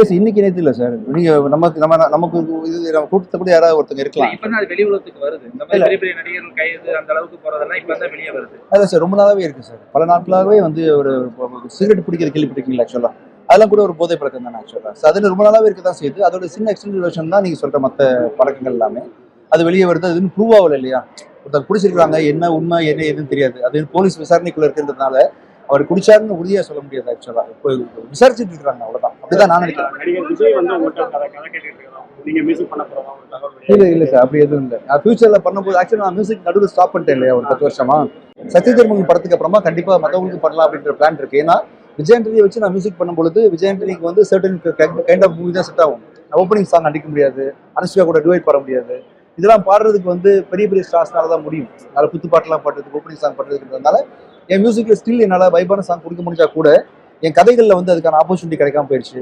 Sir இன்னைக்கு நேற்று இல்லை சார் நீங்க நமக்கு நம்ம நமக்கு இது நம்ம கூட்டத்தை கூட யாராவது ஒருத்தங்க இருக்கலாம். இப்ப தான் அது வெளி உலகத்துக்கு வருது. இந்த மாதிரி பெரிய பெரிய நடிகர்கள் கைது அந்த அளவுக்கு போறதெல்லாம் இப்ப தான் வெளியே வருது. அதான் சார் ரொம்ப நாளாவே இருக்கு சார் பல நாட்களாகவே வந்து ஒரு சிகரெட் பிடிக்கிற கேள்விப்பட்டிருக்கீங்களா ஆக்சுவலா அதெல்லாம் கூட ஒரு போதை பழக்கம் தானே ஆக்சுவலா ஸோ அதில் ரொம்ப நாளாவே இருக்க தான் செய்யுது. அதோட சின்ன எக்ஸ்டெண்டட் வெர்ஷன் தான் நீங்க சொல்ற மற்ற பழக்கங்கள் எல்லாமே. அது வெளியே வருது. அது இன்னும் ப்ரூவ் ஆகல இல்லையா? ஒருத்தர் குடிச்சிருக்காங்க என்ன உண்மை என்ன எதுன்னு தெரியாது. அது போலீஸ் விசாரணைக்குள்ள இருக்கிறதுனால அவர் குடிச்சாருன்னு உறுதியா சொல்ல முடியாது ஆக்சுவலா இப்போ விசாரிச்சுட்டு இருக்காங்க அவ்வளவுதான். அப்படிதான் நான் நினைக்கிறேன். பண்ண இல்ல இல்ல சார் அப்படி எதுவும் இல்லை. நான் ஃபியூச்சர்ல பண்ணும்போது ஆக்சுவலி நான் மியூசிக் நடுவில் ஸ்டாப் பண்ணிட்டேன் இல்லையா ஒரு பத்து வருஷமா? சத்யதர்மன் படத்துக்கு அப்புறமா கண்டிப்பா மத்தவங்களுக்கு பண்ணலாம் அப்படின்ற பிளான் இருக்கு. ஏன்னா விஜயண்டரியை வச்சு நான் மியூசிக் பண்ணும்பொழுது விஜயண்டரிக்கு வந்து சர்டன் கைண்ட் ஆஃப் மூவி தான் செட் ஆகும். ஓப்பனிங் சாங் அடிக்க முடியாது. அனுஷ்கா கூட டுவைட் பாட முடியாது. இதெல்லாம் பாடுறதுக்கு வந்து பெரிய பெரிய ஸ்டார்ஸ்னால தான் முடியும். நல்ல குத்து பாடுறதுக்கு ஓப்பனிங் சாங் பாடுறதுக்குன்றதுனால என் மியூசிக்கில் ஸ்டில் என்னால் வைபான சாங் கொடுக்க முடிஞ்சா கூட என் கதைகளில் வந்து அதுக்கான ஆப்பர்ச்சுனிட்டி கிடைக்காம போயிடுச்சு.